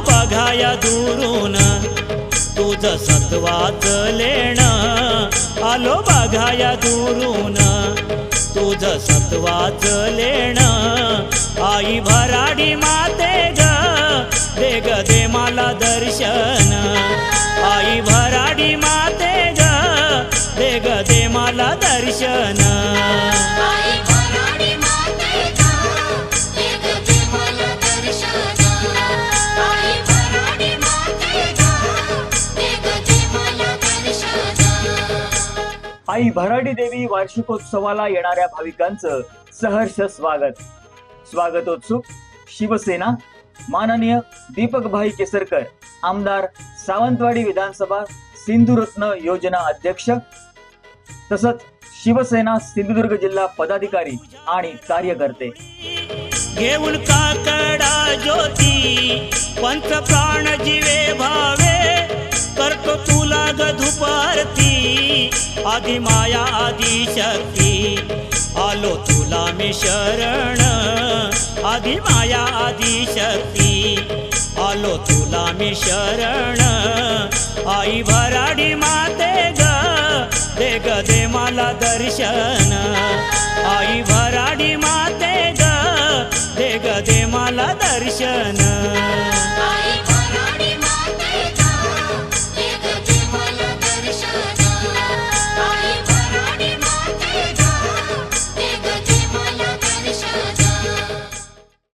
बघाया दुरून. तुझ सत्वाच लेण. आलो बघाया दुरून. तुझ सत्वाच लेण. आई भराडी माते ग. दे ग दे मला दर्शन. आई भराडी माते ग. दे ग दे मला दर्शन. आई भराडी देवी वार्षिकोत्सवाला येणाऱ्या भाविकांचं सहर्ष स्वागत. स्वागतोत्सुक शिवसेना माननीय दीपकभाई केसरकर आमदार सावंतवाडी विधानसभा सिंधुरत्न योजना अध्यक्ष तसंच शिवसेना सिंधुदुर्ग जिल्हा पदाधिकारी आणि कार्यकर्ते. घेऊन काकडा ज्योती पंच प्राण जीवे भावे आदि माया आदि शक्ती. आलो तुला मी शरण. आदि माया आदि शक्ती. आलो तुला मी शरण. आई भराडी माते ग. दे ग दे मला दर्शन. आई भराडी माते ग. दे ग दे मला दर्शन.